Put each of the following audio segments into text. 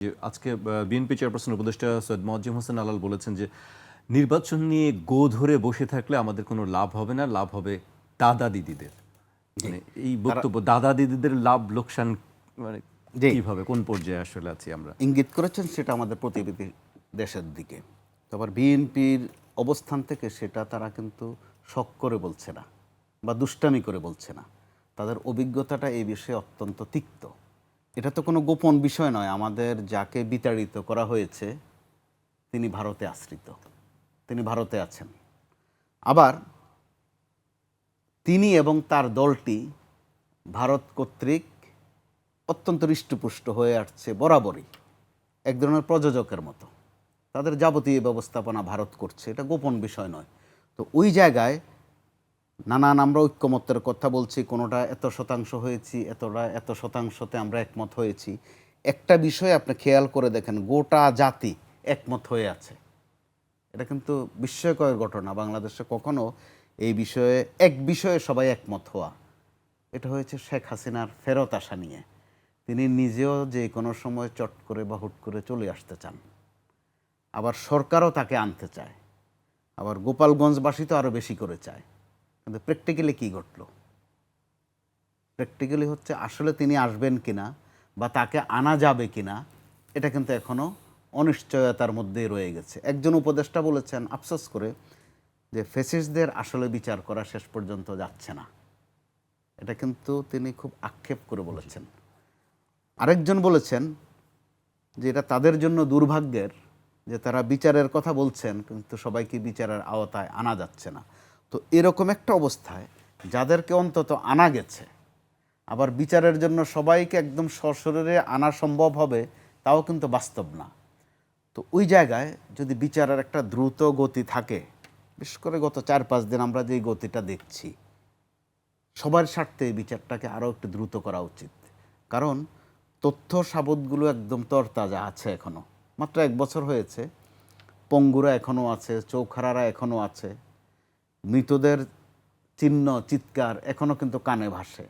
যে আজকে BNP chairperson উপদেষ্টা সৈয়দ মোয়াজ্জেম হোসেন আলাল বলেছেন যে নির্বাচন নিয়ে গো ধরে বসে থাকলে আমাদের কোনো লাভ হবে না লাভ হবে দাদা দিদিদের। মানে এই বক্তব্য দাদা দিদিদের লাভ লোকসান মানে কীভাবে কোন পর্যায়ে আসলে আছি আমরা? ইঙ্গিত করেছেন সেটা আমাদের প্রতিবেদী দেশের দিকে। তারপর বিএনপির অবস্থান থেকে সেটা তারা কিন্তু শখ করে বলছে না বা দুষ্টামি করে বলছে না। তাদের অভিজ্ঞতাটা এই বিষয়ে অত্যন্ত তিক্ত। এটা তো কোনো গোপন বিষয় নয়। আমাদের যাকে বিতাড়িত করা হয়েছে, তিনি ভারতে আশ্রিত। তিনি ভারতে আছেন। আবার তিনি এবং তার দলটি ভারত কর্তৃক অত্যন্ত হৃষ্টপুষ্ট হয়ে আসছে বরাবরই। এক ধরনের প্রযোজকের মতো। তাদের যাবতীয় ব্যবস্থাপনা ভারত করছে। এটা গোপন বিষয় নয়। তো ওই জায়গায় নানান আমরা ঐক্যমত্যের কথা বলছি, কোনোটা এত শতাংশ হয়েছি, এতটা এত শতাংশতে আমরা একমত হয়েছি। একটা বিষয় আপনি খেয়াল করে দেখেন, গোটা জাতি একমত হয়ে আছে। এটা কিন্তু বিস্ময়কর ঘটনা। বাংলাদেশে কখনো এই বিষয়ে, এক বিষয়ে সবাই একমত হওয়া। এটা হয়েছে শেখ হাসিনার ফেরত আসা নিয়ে। তিনি নিজেও যে কোনো সময় চট করে বা হুট করে চলে আসতে চান। আবার সরকারও তাকে আনতে চায়। আবার গোপালগঞ্জবাসী তো আরও বেশি করে চায়। কিন্তু প্র্যাকটিক্যালি কী ঘটলো? প্র্যাকটিক্যালি হচ্ছে আসলে তিনি আসবেন কিনা বা তাকে আনা যাবে কিনা, এটা কিন্তু এখনও অনিশ্চয়তার মধ্যেই রয়ে গেছে। একজন উপদেষ্টা বলেছেন, আফসোস করে, যে ফেসিসদের আসলে বিচার করা শেষ পর্যন্ত যাচ্ছে না। এটা কিন্তু তিনি খুব আক্ষেপ করে বলেছেন। আরেকজন বলেছেন যে এটা তাদের জন্য দুর্ভাগ্যের যে তারা বিচারের কথা বলছেন, কিন্তু সবাইকে বিচারের আওতায় আনা যাচ্ছে না। তো এরকম একটা অবস্থায় যাদেরকে অন্তত আনা গেছে, আবার বিচারের জন্য সবাইকে একদম সশরীরে আনা সম্ভব হবে, তাও কিন্তু বাস্তব না। তো ওই জায়গায় যদি বিচারের একটা দ্রুত গতি থাকে, বিশেষ করে গত চার পাঁচ দিন আমরা যে গতিটা দেখছি, সবার স্বার্থে এই বিচারটাকে আরও একটু দ্রুত করা উচিত। কারণ তথ্য সাবধগুলো একদম তরতাজা আছে এখনও মাত্র এক বছর হয়েছে, পঙ্গুরা এখনও আছে, চৌখারারা এখনও আছে। মৃতদের চিহ্ন, চিৎকার এখনও কিন্তু কানে ভাসে।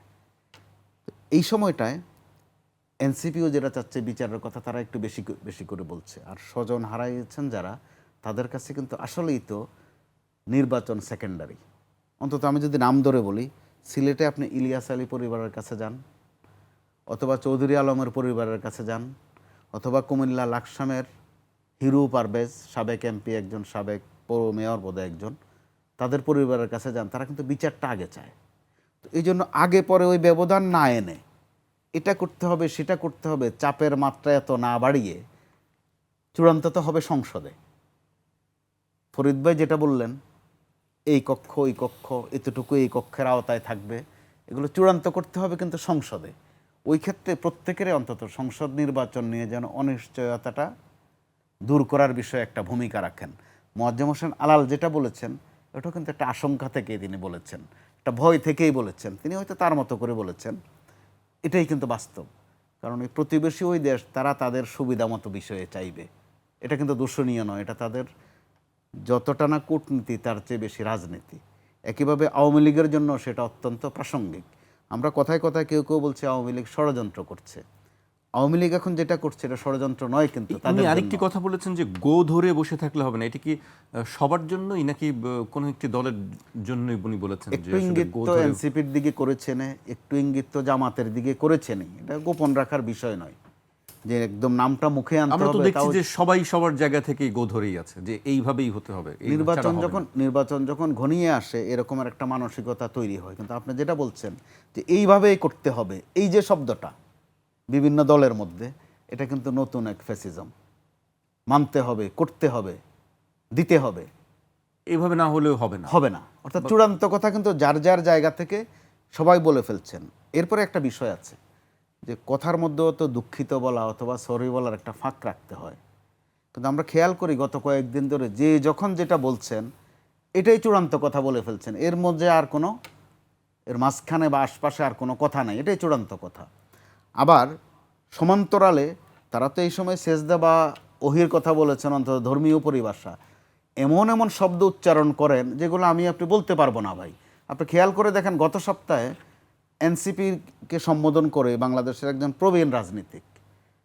এই সময়টায় এনসিপিও যেটা চাচ্ছে বিচারের কথা, তারা একটু বেশি বেশি করে বলছে। আর স্বজন হারাইছেন যারা, তাদের কাছে কিন্তু আসলেই তো নির্বাচন সেকেন্ডারি। অন্তত আমি যদি নাম ধরে বলি, সিলেটে আপনি ইলিয়াস আলী পরিবারের কাছে যান, অথবা চৌধুরী আলমের পরিবারের কাছে যান, অথবা কুমিল্লা লাকসামের হিরু পারভেজ, সাবেক এমপি একজন, সাবেক পৌর মেয়র বোধহয় একজন তাদের পরিবারের কাছে যান, তারা কিন্তু বিচারটা আগে চায়। তো এই জন্য আগে পরে ওই ব্যবধান না এনে এটা করতে হবে, সেটা করতে হবে, চাপের মাত্রা এত না বাড়িয়ে চূড়ান্ত তো হবে সংসদে। ফরিদ ভাই যেটা বললেন, এই কক্ষ, ওই কক্ষ, এতটুকু এই কক্ষের আওতায় থাকবে, এগুলো চূড়ান্ত করতে হবে কিন্তু সংসদে। ওই ক্ষেত্রে প্রত্যেকেরই অন্তত সংসদ নির্বাচন নিয়ে যেন অনিশ্চয়তাটা দূর করার বিষয়ে একটা ভূমিকা রাখেন। মোয়াজ্জেম হোসেন আলাল যেটা বলেছেন ওটাও কিন্তু একটা আশঙ্কা থেকেই তিনি বলেছেন, একটা ভয় থেকেই বলেছেন। তিনি হয়তো তার মতো করে বলেছেন। এটাই কিন্তু বাস্তব। কারণ এই প্রতিবেশী ওই দেশ, তারা তাদের সুবিধা মতো বিষয়ে চাইবে। এটা কিন্তু দূষণীয় নয়, এটা তাদের যতটা না কূটনীতি, তার চেয়ে বেশি রাজনীতি। একইভাবে আওয়ামী লীগের জন্য সেটা অত্যন্ত প্রাসঙ্গিক। আমরা কথায় কথায় কেউ কেউ বলছে আওয়ামী লীগ ষড়যন্ত্র করছে। আওয়ামী লীগ এখন যেটা করছে এটা ষড়যন্ত্র নয় কিন্তু তাদের আরেকটি কথা বলেছেন যে গো ধরে বসে থাকলে হবে না। এটা কি সবার জন্যই নাকি কোনো একটি দলের জন্যই উনি বলেছেন যে একটু ইঙ্গিত তো এনসিপির দিকে করেছেন একটু ইঙ্গিত তো জামাতের দিকে করেছেনই এটা গোপন রাখার বিষয় নয় যে একদম নামটা মুখে আনতে আমরা তো দেখছি যে সবাই সবার জায়গা থেকেই গো ধরেই আছে যে এইভাবেই হতে হবে নির্বাচন যখন নির্বাচন যখন ঘনিয়ে আসে এরকম একটা মানসিকতা তৈরি হয়। কিন্তু আপনি যেটা বলছেন যে এইভাবেই করতে হবে এই যে শব্দটা বিভিন্ন দলের মধ্যে এটা কিন্তু নতুন এক ফ্যাসিজম মানতে হবে করতে হবে দিতে হবে। এইভাবে না হলেও হবে না। হবে না। অর্থাৎ চূড়ান্ত কথা কিন্তু যার যার জায়গা থেকে সবাই বলে ফেলছেন। এরপরে একটা বিষয় আছে যে কথার মধ্যেও তো দুঃখিত বলা অথবা সরি বলার একটা ফাঁক রাখতে হয়। কিন্তু আমরা খেয়াল করি গত কয়েকদিন ধরে যে যখন যেটা বলছেন এটাই চূড়ান্ত কথা বলে ফেলছেন। এর মধ্যে আর কোনো এর মাঝখানে বা আশপাশে আর কোনো কথা নেই। এটাই চূড়ান্ত কথা। আবার সমান্তরালে তারা তো এই সময় সেজদা বা ওহির কথা বলেছেন, অন্তত ধর্মীয় পরিভাষা। এমন এমন শব্দ উচ্চারণ করেন যেগুলো আমি আপনি বলতে পারব না ভাই। আপনি খেয়াল করে দেখেন, গত সপ্তাহে এনসিপিকে সম্বোধন করে বাংলাদেশের একজন প্রবীণ রাজনীতিক।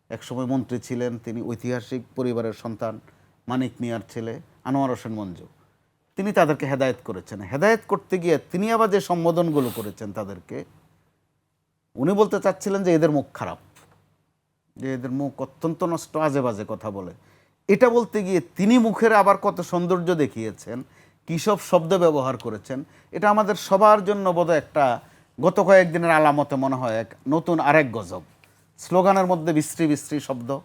একসময় মন্ত্রী ছিলেন, তিনি ঐতিহাসিক পরিবারের সন্তান, মানিক মিয়ার ছেলে, আনোয়ার হোসেন মঞ্জু। তিনি তাদেরকে হেদায়েত করেছেন। হেদায়ত করতে গিয়ে তিনি আবার যে সম্বোধনগুলো করেছেন তাদেরকে উনি বলতে চাচ্ছিলেন যে এদের মুখ খারাপ যে এদের মুখ অত্যন্ত নষ্ট আজে বাজে কথা বলে। এটা বলতে গিয়ে তিনি মুখের আবার কত সৌন্দর্য দেখিয়েছেন কী সব শব্দ ব্যবহার করেছেন এটা আমাদের সবার জন্য বোধহয় একটা গত কয়েকদিনের আলামতে মনে হয় এক নতুন আরেক গজব। স্লোগানের মধ্যে বিশ্রী বিশ্রী শব্দ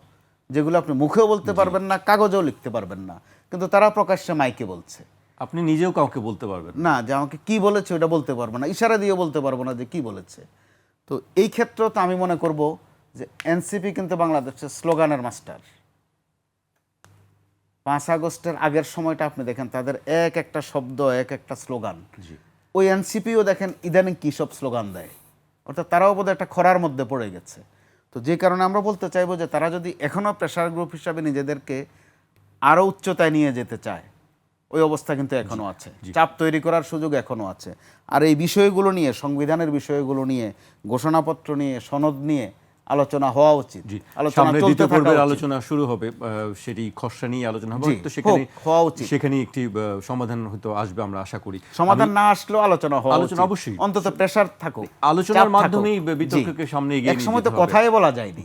যেগুলো আপনি মুখেও বলতে পারবেন না কাগজেও লিখতে পারবেন না কিন্তু তারা প্রকাশ্যে মাইকে বলছে। আপনি নিজেও কাউকে বলতে পারবেন না। যে আমাকে কি বলেছে ওটা বলতে পারব না ইশারা দিয়ে বলতে পারব না যে কি বলেছে। তো এই ক্ষেত্রেও তো আমি মনে করব যে এনসিপি কিন্তু বাংলাদেশের স্লোগানের মাস্টার। পাঁচ আগস্টের আগের সময়টা আপনি দেখেন তাদের এক একটা শব্দ এক একটা স্লোগান। ওই এনসিপিও দেখেন ইদানিং কী সব স্লোগান দেয়। অর্থাৎ তারাও বোধহয় একটা খরার মধ্যে পড়ে গেছে। তো যে কারণে আমরা বলতে চাইব যে তারা যদি এখনও প্রেশার গ্রুপ হিসাবে নিজেদেরকে আরও উচ্চতায় নিয়ে যেতে চায় ওই অবস্থা কিন্তু এখনও আছে। চাপ তৈরি করার সুযোগ এখনও আছে। আর এই বিষয়গুলো নিয়ে সংবিধানের বিষয়গুলো নিয়ে ঘোষণাপত্র নিয়ে সনদ নিয়ে আলোচনা হওয়া উচিত। আলোচনা চলতে আলোচনা শুরু হবে সেটি খসড়া নিয়ে আলোচনা হবে তো সেখানে হওয়া উচিত। সেখানে একটি সমাধান হয়তো আসবে আমরা আশা করি। সমাধান না আসলেও আলোচনা হওয়া আলোচনা অবশ্যই। অন্তত প্রেশার থাকুক। আলোচনার মাধ্যমেই। বিতর্ককে সামনে এগিয়ে এক সময় তো কথাই বলা যায়নি।